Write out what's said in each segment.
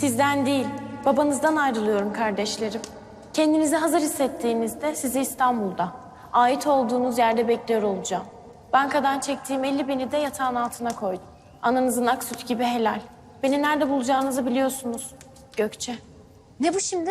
Sizden değil, babanızdan ayrılıyorum kardeşlerim. Kendinizi hazır hissettiğinizde sizi İstanbul'da, ait olduğunuz yerde bekliyor olacağım. Bankadan çektiğim 50 bini de yatağın altına koydum. Ananızın ak süt gibi helal. Beni nerede bulacağınızı biliyorsunuz. Gökçe. Ne bu şimdi?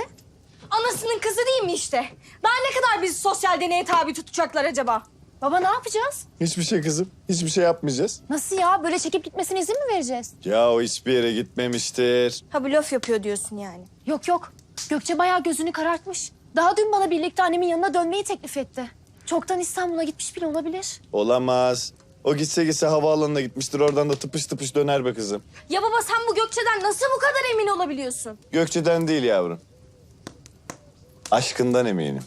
Anasının kızı değil mi işte? Daha ne kadar bizi sosyal deneye tabi tutacaklar acaba? Baba ne yapacağız? Hiçbir şey kızım. Hiçbir şey yapmayacağız. Nasıl ya? Böyle çekip gitmesine izin mi vereceğiz? Ya o hiçbir yere gitmemiştir. Ha blöf yapıyor diyorsun yani. Yok yok. Gökçe bayağı gözünü karartmış. Daha dün bana birlikte annemin yanına dönmeyi teklif etti. Çoktan İstanbul'a gitmiş bile olabilir. Olamaz. O gitse gitse havaalanına gitmiştir. Oradan da tıpış tıpış döner be kızım. Ya baba sen bu Gökçe'den nasıl bu kadar emin olabiliyorsun? Gökçe'den değil yavrum. Aşkından eminim.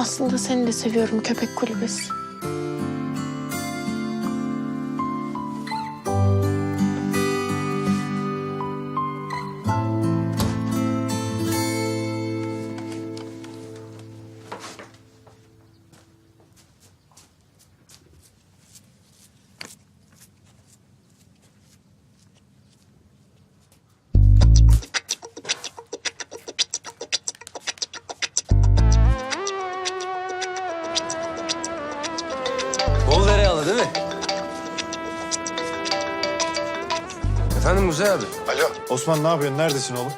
Aslında seni de seviyorum köpek kulübesi. Efendim Muzey abi. Alo. Osman ne yapıyorsun? Neredesin oğlum?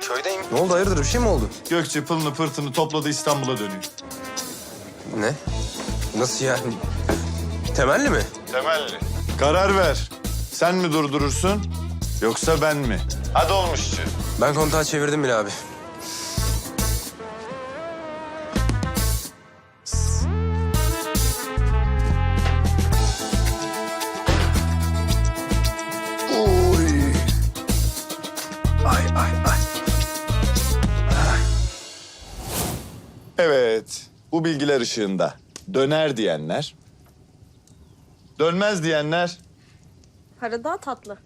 Köydeyim. Ne oldu hayırdır bir şey mi oldu? Gökçe pılını pırtını topladı İstanbul'a dönüyor. Ne? Nasıl yani? Temelli mi? Temelli. Karar ver. Sen mi durdurursun yoksa ben mi? Hadi olmuşçu. Ben kontağı çevirdim bile abi. Evet. Bu bilgiler ışığında döner diyenler, dönmez diyenler Para tatlı.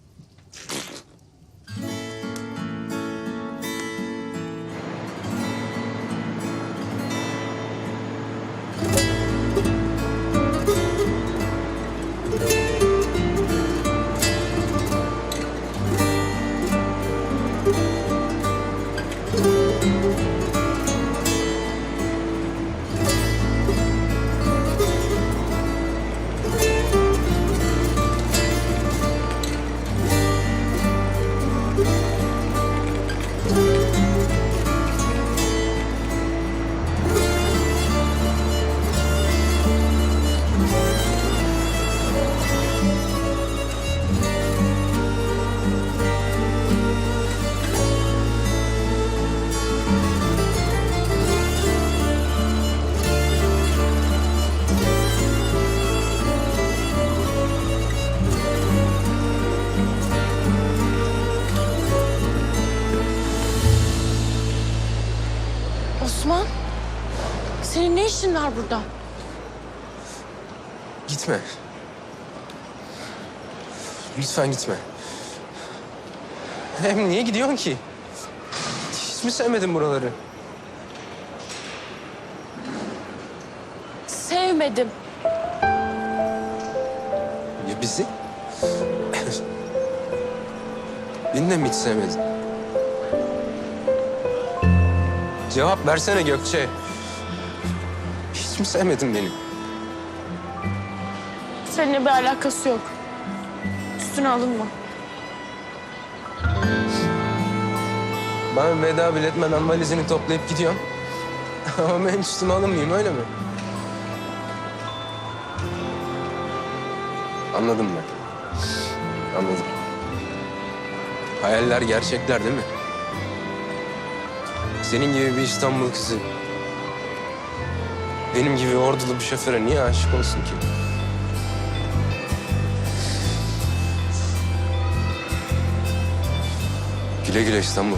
İşin var burada? Gitme. Lütfen gitme. Hem niye gidiyorsun ki? Hiç mi sevmedin buraları? Sevmedim. Ya bizi? Beni de mi hiç sevmedin? Cevap versene Gökçe. Hiç mi sevmedin beni? Seninle bir alakası yok. Üstüne alınma. Ben veda bile etmeden valizini toplayıp gidiyorum. Ama ben üstüme alınmayayım öyle mi? Anladım ben. Anladım. Hayaller gerçekler değil mi? Senin gibi bir İstanbul kızı... ...benim gibi ordulu bir şoföre niye aşık olsun ki? Güle güle İstanbul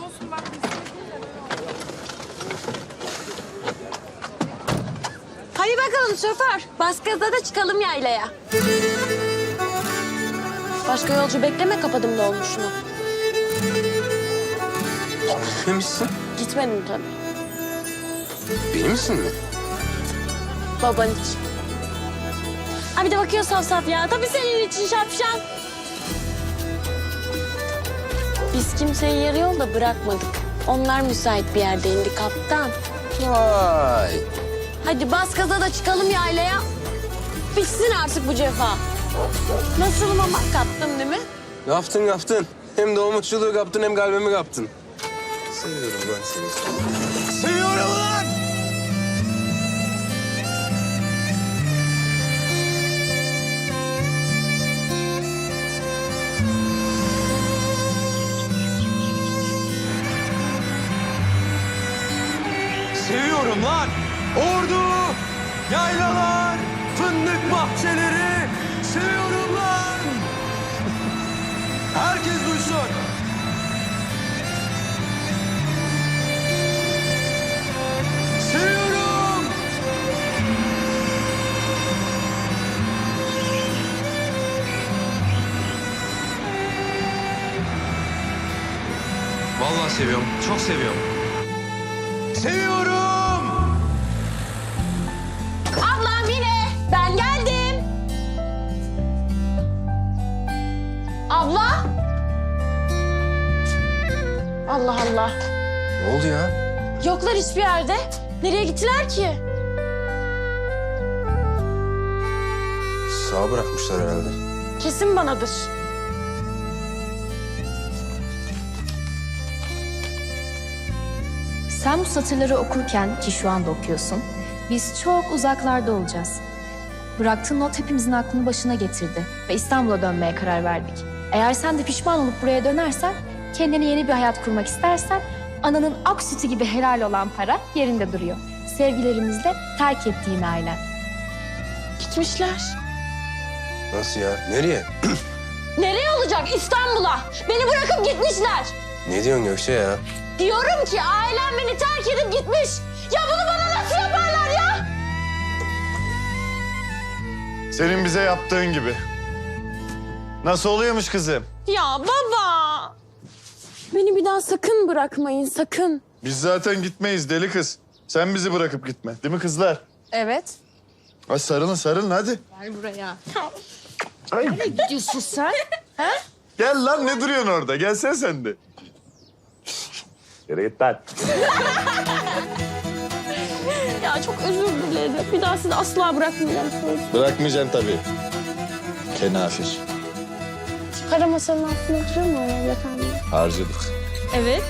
kızı. Hadi bakalım şoför. Bas gaza da çıkalım yaylaya. Başka yolcu bekleme kapadım dolmuşunu. Gitmemişsin. Gitmedim tabii. Benim misin mi? Baban için. Ha bir de bakıyor saf saf ya. Tabii senin için şapşal. Biz kimseyi yarı yolda bırakmadık. Onlar müsait bir yerde indi kaptan. Vay. Hadi bas gaza da çıkalım yaylaya. Bitsin artık bu cefa. Nasılım ama kaptım değil mi? Yaptın yaptın. Hem doğmuşçuluğu kaptın hem kalbimi kaptın. Seviyorum ben seni. Seviyorum lan! Seviyorum lan. Ordu, yaylalar, fındık bahçeleri. Seviyorum lan. Herkes duysun. Seviyorum. Vallahi seviyorum. Çok seviyorum. Seviyorum. Ablam yine. Ben geldim. Abla. Allah Allah. Ne oldu ya? Yoklar hiçbir yerde. Nereye gittiler ki? Sağ bırakmışlar herhalde. Kesin banadır. Sen bu satırları okurken ki şu anda okuyorsun, biz çok uzaklarda olacağız. Bıraktığın not hepimizin aklını başına getirdi ve İstanbul'a dönmeye karar verdik. Eğer sen de pişman olup buraya dönersen, kendine yeni bir hayat kurmak istersen, ananın ak sütü gibi helal olan para yerinde duruyor. Sevgilerimizle terk ettiğin ailen. Gitmişler. Nasıl ya? Nereye? Nereye olacak? olacak İstanbul'a. Beni bırakıp gitmişler. Ne diyorsun Gökçe ya? Diyorum ki ailem beni terk edip gitmiş. Ya bunu bana nasıl yaparlar ya? Senin bize yaptığın gibi. Nasıl oluyormuş kızım? Ya baba. Beni bir daha sakın bırakmayın sakın. Biz zaten gitmeyiz deli kız. Sen bizi bırakıp gitme. Değil mi kızlar? Evet. Hadi sarılın sarılın hadi. Gidiyorsun sen. Gel lan ne duruyorsun orada? Gelsene sen de. Yere git lan. Ya çok özür dilerim. Bir daha sizi asla bırakmayacağım söz. Bırakmayacağım tabii. Kenafir. Para masanın altında oturuyor mu öyle efendim? Harcadık. Evet.